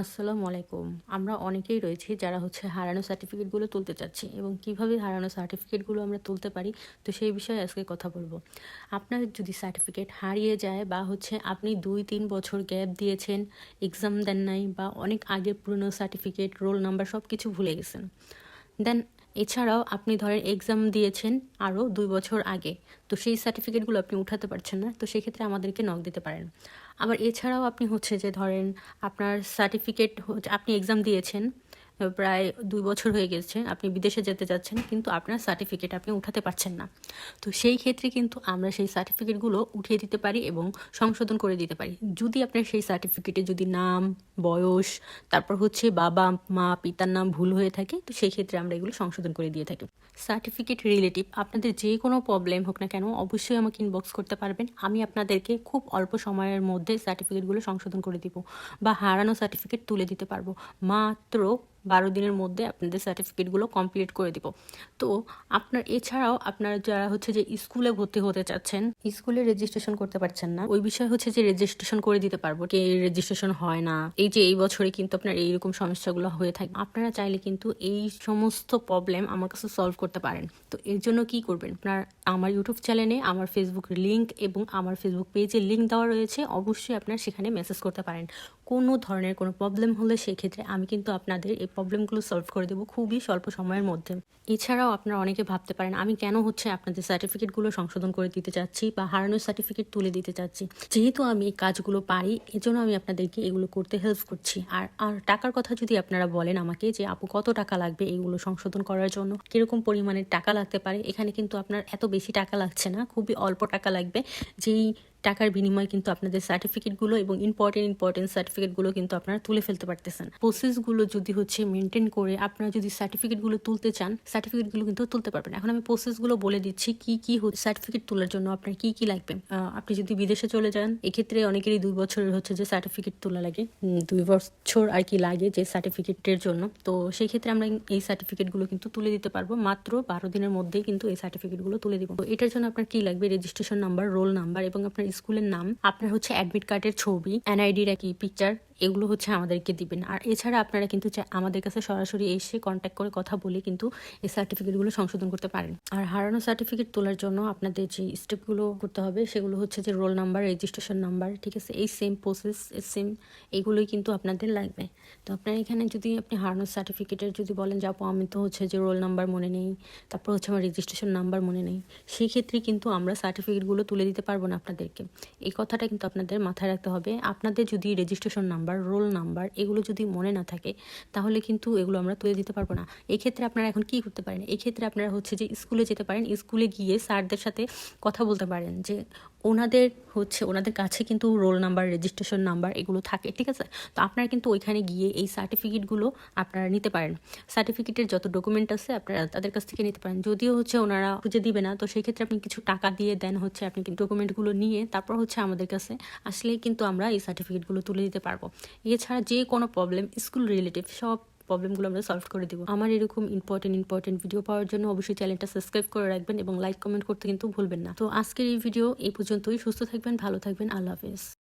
আসসালামু আলাইকুম। আমরা অনেকেই রয়েছি যারা হচ্ছে হারানো সার্টিফিকেটগুলো তুলতে চাচ্ছি এবং কীভাবে হারানো সার্টিফিকেটগুলো আমরা তুলতে পারি, তো সেই বিষয়ে আজকে কথা বলব। আপনার যদি সার্টিফিকেট হারিয়ে যায় বা হচ্ছে আপনি দুই, তিন বছর গ্যাপ দিয়েছেন এক্সাম দেন নাই বা অনেক আগের পুরনো সার্টিফিকেট রোল নাম্বার সব কিছু ভুলে গেছেন দেন এছাড়াও আপনি ধরেন এক্সাম দিয়েছেন আরও দুই বছর আগে, তো সেই সার্টিফিকেটগুলো আপনি উঠাতে পারছেন না, তো সেক্ষেত্রে আমাদেরকে নক দিতে পারেন। আবার এছাড়াও আপনি হচ্ছে যে ধরেন আপনার সার্টিফিকেট আপনি এক্সাম দিয়েছেন প্রায় দুই বছর হয়ে গেছে আপনি বিদেশে যেতে যাচ্ছেন, কিন্তু আপনার সার্টিফিকেট আপনি উঠাতে পারছেন না। তো সেই ক্ষেত্রে কিন্তু আমরা সেই সার্টিফিকেটগুলো উঠিয়ে দিতে পারি এবং সংশোধন করে দিতে পারি। যদি আপনার সেই সার্টিফিকেটে যদি নাম, বয়স, তারপর হচ্ছে বাবা, মা, পিতার নাম ভুল হয়ে থাকে, তো সেই ক্ষেত্রে আমরা এগুলো সংশোধন করে দিয়ে থাকি। সার্টিফিকেট রিলেটিভ আপনাদের যে কোনো প্রবলেম হোক না কেন, অবশ্যই আমাকে ইনবক্স করতে পারবেন। আমি আপনাদেরকে খুব অল্প সময়ের মধ্যে সার্টিফিকেটগুলো সংশোধন করে দিব বা হারানো সার্টিফিকেট তুলে দিতে পারব। মাত্র বারো দিনের মধ্যে আপনাদের সার্টিফিকেটগুলো কমপ্লিট করে দিব। তো আপনার এছাড়াও আপনার যারা হচ্ছে যে স্কুলে ভর্তি হতে চাচ্ছেন স্কুলে রেজিস্ট্রেশন করতে পারছেন না। ওই বিষয় হচ্ছে যে রেজিস্ট্রেশন করে দিতে পারব কি রেজিস্ট্রেশন হয় না। এই যে এই বছরে কিন্তু আপনার এইরকম সমস্যাগুলো হয়ে থাকে। আপনারা চাইলে কিন্তু এই সমস্ত প্রবলেম আমার কাছে সলভ করতে পারেন। তো এর জন্য কি করবেন? আপনার আমার ইউটিউব চ্যানেলে আমার ফেসবুক লিঙ্ক এবং আমার ফেসবুক পেজে লিঙ্ক দেওয়া রয়েছে। অবশ্যই আপনার সেখানে মেসেজ করতে পারেন। কোনো ধরনের কোনো প্রবলেম হলে সেক্ষেত্রে আমি কিন্তু আপনাদের এই প্রবলেমগুলো সলভ করে দেবো খুবই স্বল্প সময়ের মধ্যে। এছাড়াও আপনারা অনেকে ভাবতে পারেন, আমি কেন হচ্ছে আপনাদের সার্টিফিকেটগুলো সংশোধন করে দিতে চাচ্ছি বা হারানোর সার্টিফিকেট তুলে দিতে চাচ্ছি? যেহেতু আমি এই কাজগুলো পারি, এজন্য আমি আপনাদেরকে এগুলো করতে হেল্প করছি। আর আর টাকার কথা যদি আপনারা বলেন আমাকে যে, আপু, কত টাকা লাগবে এগুলো সংশোধন করার জন্য? কীরকম পরিমাণের টাকা লাগতে পারে? এখানে কিন্তু আপনার এত বেশি টাকা লাগছে না, খুবই অল্প টাকা লাগবে। যেই টাকার বিনিময়ে কিন্তু আপনাদের সার্টিফিকেটগুলো এবং ইম্পর্টেন্ট ইম্পর্টেন্ট সার্টিফিকেটগুলো কিন্তু আপনারা তুলে ফেলতে পারতেছেন। প্রসেসগুলো যদি হচ্ছে মেনটেন করে আপনারা যদি সার্টিফিকেটগুলো তুলতে চান সার্টিফিকেটগুলো কিন্তু তুলতে পারবেন। এখন আমি প্রসেসগুলো বলে দিচ্ছি, কি কি সার্টিফিকেট তোলার জন্য আপনার কি কি লাগবে? আপনি যদি বিদেশে চলে যান, এক্ষেত্রে অনেকেরই দুই বছরের হচ্ছে যে সার্টিফিকেট তোলা লাগে। দুই বছর আর কি লাগে যে সার্টিফিকেটের জন্য। তো সেই ক্ষেত্রে আমরা এই সার্টিফিকেটগুলো কিন্তু তুলে দিতে পারব। মাত্র বারো দিনের মধ্যেই কিন্তু এই সার্টিফিকেটগুলো তুলে দিব। তো এটার জন্য আপনার কি লাগবে? রেজিস্ট্রেশন নাম্বার রোল নাম্বার এবং আপনার স্কুলের নাম। আপনার হচ্ছে অ্যাডমিট কার্ডের ছবি এনআইডির একই পিকচার এগুলো হচ্ছে আমাদেরকে দিবেন। আর এছাড়া আপনারা কিন্তু আমাদের কাছে সরাসরি এসে কন্ট্যাক্ট করে কথা বলে কিন্তু এই সার্টিফিকেটগুলো সংশোধন করতে পারেন। আর হারানো সার্টিফিকেট তোলার জন্য আপনাদের যে স্টেপগুলো করতে হবে সেগুলো হচ্ছে যে রোল নাম্বার রেজিস্ট্রেশন নাম্বার ঠিক আছে? এই সেম প্রসেস সেম এগুলোই কিন্তু আপনাদের লাগবে। তো আপনার এখানে যদি আপনি হারানো সার্টিফিকেটের যদি বলেন যাব আমি তো হচ্ছে যে রোল নাম্বার মনে নেই, তারপর হচ্ছে আমার রেজিস্ট্রেশন নাম্বার মনে নেই। সেই ক্ষেত্রে কিন্তু আমরা সার্টিফিকেটগুলো তুলে দিতে পারব না আপনাদেরকে। এই কথাটা কিন্তু আপনাদের মাথায় রাখতে হবে। আপনাদের যদি registration number number roll number এগুলো যদি মনে না থাকে, তাহলে কিন্তু এগুলো আমরা তুলে দিতে পারব না। এক্ষেত্রে আপনারা এখন কি করতে পারেন? এক্ষেত্রে আপনারা হচ্ছে যে স্কুলে যেতে পারেন। স্কুলে গিয়ে স্যারদের সাথে কথা বলতে পারেন যে ওনাদের হচ্ছে, ওনাদের কাছে কিন্তু রোল নাম্বার রেজিস্ট্রেশন নাম্বার এগুলো থাকে, ঠিক আছে? তো আপনারা কিন্তু ওইখানে গিয়ে এই সার্টিফিকেটগুলো আপনারা নিতে পারেন। সার্টিফিকেটের যত ডকুমেন্ট আছে আপনারা তাদের কাছ থেকে নিতে পারেন। যদিও হচ্ছে ওনারা খুঁজে দিবে না, তো সেই ক্ষেত্রে আপনি কিছু টাকা দিয়ে দেন হচ্ছে আপনি ডকুমেন্টগুলো নিয়ে তারপর হচ্ছে আমাদের কাছে আসলেই কিন্তু আমরা এই সার্টিফিকেটগুলো তুলে দিতে পারব। এছাড়া যে কোনো প্রবলেম স্কুল রিলেটিভ সব প্রবলেমগুলো আমরা সলভ করে দেবো। আমার এরকম ইম্পর্টেন্ট ইম্পর্টেন্ট ভিডিও পাওয়ার জন্য অবশ্যই চ্যানেলটা সাবস্ক্রাইব করে রাখবেন এবং লাইক কমেন্ট করতে কিন্তু ভুলবেন না। তো আজকের এই ভিডিও এই পর্যন্তই। সুস্থ থাকবেন, ভালো থাকবেন। আল্লাহ হাফেজ।